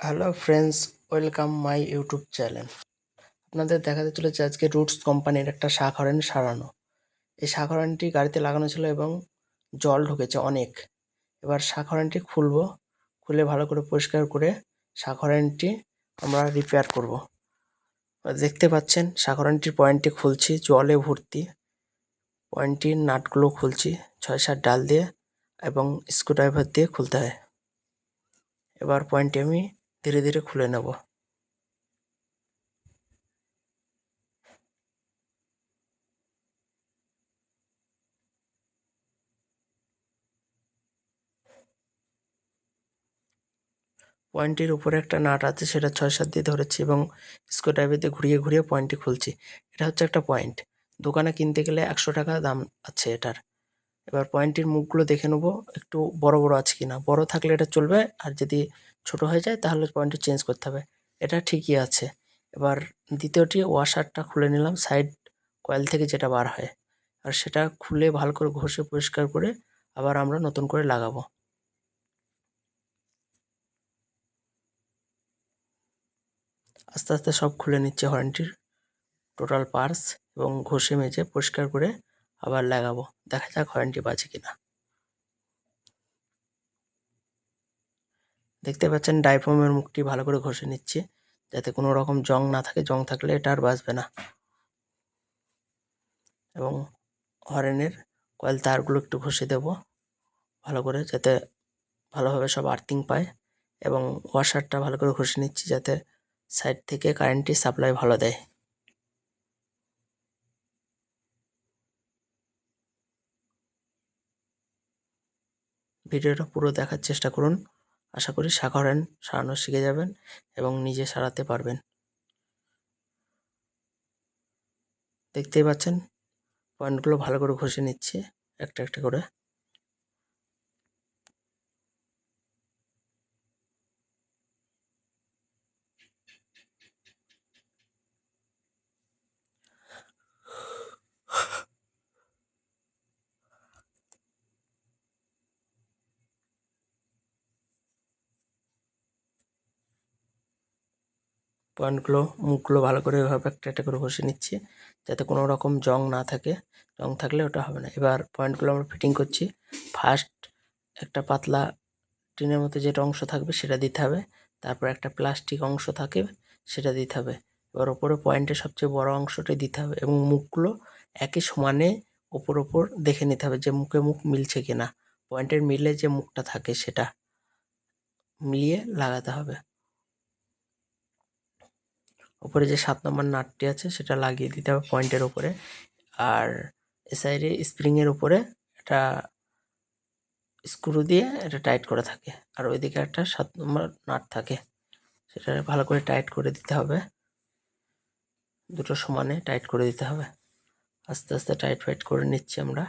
Hello friends, welcome my YouTube channel. আপনাদের দেখাতে চলেছে আজকে রুটস কোম্পানির একটা হরেন সারানো। এই শাক হরেনটি গাড়িতে লাগানো ছিল এবং জল ঢুকেছে অনেক। এবার শাক হরেনটি খুলবো, খুলে ভালো করে পরিষ্কার করে শাক হরেনটি আমরা রিপেয়ার করব। দেখতে পাচ্ছেন শাক হরেনটির পয়েন্টটি খুলছি, জলে ভর্তি। পয়েন্টটির নাটগুলো খুলছি ছয় সাত ডাল দিয়ে এবং স্ক্রুড্রাইভার দিয়ে খুলতে হয়। এবার পয়েন্টটি আমি ধীরে ধীরে খুলে নেব। পয়েন্টটির উপরে একটা নাট আছে, সেটা ছয় সাত দিয়ে ধরেছি এবং স্ক্রুড্রাইভার দিয়ে ঘুরিয়ে ঘুরিয়ে পয়েন্টটি খুলছি। এটা হচ্ছে একটা পয়েন্ট দোকানে কিনতে গেলে একশো টাকা দাম আছে এটার। এবার পয়েন্টটির মুখগুলো দেখে নেব, একটু বড় বড় আছে কিনা। বড় থাকলে এটা চলবে, আর যদি ছোট হয়ে যায় তাহলে পয়েন্টটি চেঞ্জ করতে হবে। এটা ঠিকই আছে। এবার দ্বিতীয়টি ওয়াশারটা খুলে নিলাম সাইড কয়েল থেকে যেটা বার হয়। আর সেটা খুলে ভালো করে ঘষে পরিষ্কার করে আবার আমরা নতুন করে লাগাবো। আস্তে আস্তে সব খুলে নিচ্ছে হর্নটির টোটাল পার্টস এবং ঘষে মেজে পরিষ্কার করে আবার লাগাবো। দেখা যাক হর্নটি বাজে কিনা। দেখতে পাচ্ছেন ডাইফোমের মুখটি ভালো করে ঘষে নিচ্ছে। যাতে কোনো রকম জং না থাকে, জং থাকলে এটা আর বাজবে না। এবং হরেনের কয়েল তারগুলো একটু ঘষে দেব। ভালো করে যাতে ভালোভাবে সব আর্থিং পায়। এবং ওয়াশারটা ভালো করে ঘষে নিচ্ছি যাতে সাইড থেকে কারেন্টটি সাপ্লাই ভালো দেয়। ভিডিওটা পুরো দেখার চেষ্টা করুন। আশা করি সাধারণ সারানো শিখে যাবেন এবং নিজে সারাতে পারবেন। দেখতেই পাচ্ছেন পয়েন্টগুলো ভালো করে ঘষে নিচ্ছে, একটা একটা করে। পয়েন্টগুলো মুখগুলো ভালো করে এভাবে একটা একটা করে ঘষে নিচ্ছি, যাতে কোনো রকম জং না থাকে। জং থাকলে ওটা হবে না। এবার পয়েন্টগুলো আমরা ফিটিং করছি। ফার্স্ট একটা পাতলা টিনের মতো যেটা অংশ থাকবে সেটা দিতে হবে। তারপর একটা প্লাস্টিক অংশ থাকে সেটা দিতে হবে। এবার ওপরে পয়েন্টের সবচেয়ে বড় অংশটাই দিতে হবে এবং মুখগুলো একই সমানে ওপর ওপর দেখে নিতে হবে যে মুখে মুখ মিলছে কিনা। পয়েন্টের মিলে যে মুখটা থাকে সেটা মিলিয়ে লাগাতে হবে। উপরে যে সাত নম্বর নাটটি আছে, সেটা লাগিয়ে দিতে হবে পয়েন্টের উপরে আর এ সাইডে স্প্রিংয়ের উপরে একটা স্ক্রু দিয়ে এটা টাইট করে থাকে। আর ওইদিকে একটা সাত নম্বর নাট থাকে। সেটা ভালো করে টাইট করে দিতে হবে। দুটো সমানে টাইট করে দিতে হবে। আস্তে আস্তে টাইট ফাইট করে নিচ্ছি আমরা।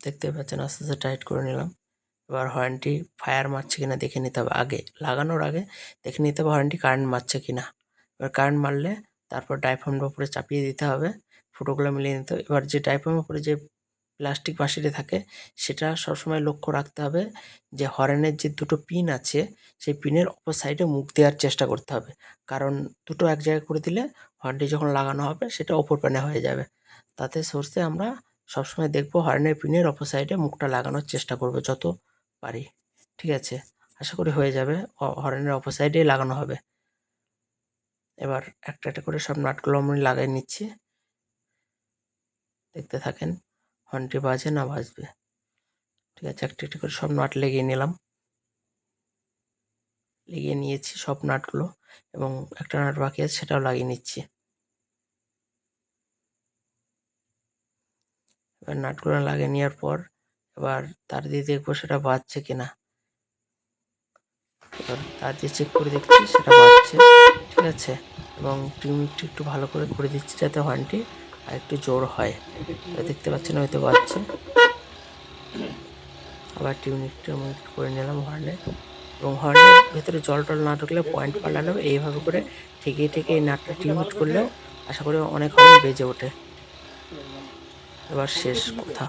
দেখতে পাচ্ছেন, আস্তে আস্তে টাইট করে নিলাম। এবার হর্নটি ফায়ার মারছে কিনা দেখে নিতে হবে আগে। লাগানোর আগে দেখে নিতে হবে হর্নটি কারেন্ট মারছে কিনা। এবার কারেন্ট মারলে তারপর ডাইফামের উপরে চাপিয়ে দিতে হবে ফুটোগুলো মিলিয়ে নিতে হবে। এবার যে ডাইফামের উপরে যে প্লাস্টিক বাঁশিটি থাকে, সেটা সবসময় লক্ষ্য রাখতে হবে যে হরেনের যে দুটো পিন আছে, সেই পিনের অপর সাইডে মুখ দেওয়ার চেষ্টা করতে হবে। কারণ দুটো এক জায়গায় করে দিলে হর্নটি যখন লাগানো হবে, সেটা ওপর প্যানে হয়ে যাবে। তাতে সোর্সে আমরা সবসময় দেখব হর্নের পিনের অপর সাইডে মুখটা লাগানোর চেষ্টা করব যত পারি। ঠিক আছে? আশা করি হয়ে যাবে। হর্নের অপর সাইডেই লাগানো হবে। এবার একটা একটা করে সব নাটগুলো আমি লাগাই নিচ্ছি। দেখতে থাকেন, হর্নটি বাজে না বাজবে। ঠিক আছে? একটা একটা করে সব নাট লেগিয়ে নিলাম। লেগিয়ে নিয়েছি সব নাটগুলো এবং একটা নাট বাকি আছে সেটাও লাগিয়ে নিচ্ছি। এবার নাটগুলো লাগিয়ে নেওয়ার পর এবার তার দিয়ে দেখব সেটা বাজছে কিনা। এবার তার দিয়ে চেক করে দেখছি সেটা বাজছে, ঠিক আছে? এবং টিউনিকটি একটু ভালো করে করে দিচ্ছি যাতে হর্নটি আর একটু জোর হয়। দেখতে পাচ্ছেন হয়তো বাজছে। আবার টিউনিকটা আমি একটু করে নিলাম হর্নে এবং হর্নের ভেতরে জল টল না ঢুকলে পয়েন্ট পাল্টালেও এইভাবে করে ঠেকিয়ে ঠেকিয়ে এই নাটটা টিউট করলেও আশা করি অনেক হর্ন বেজে ওঠে। এবার শেষ কথা।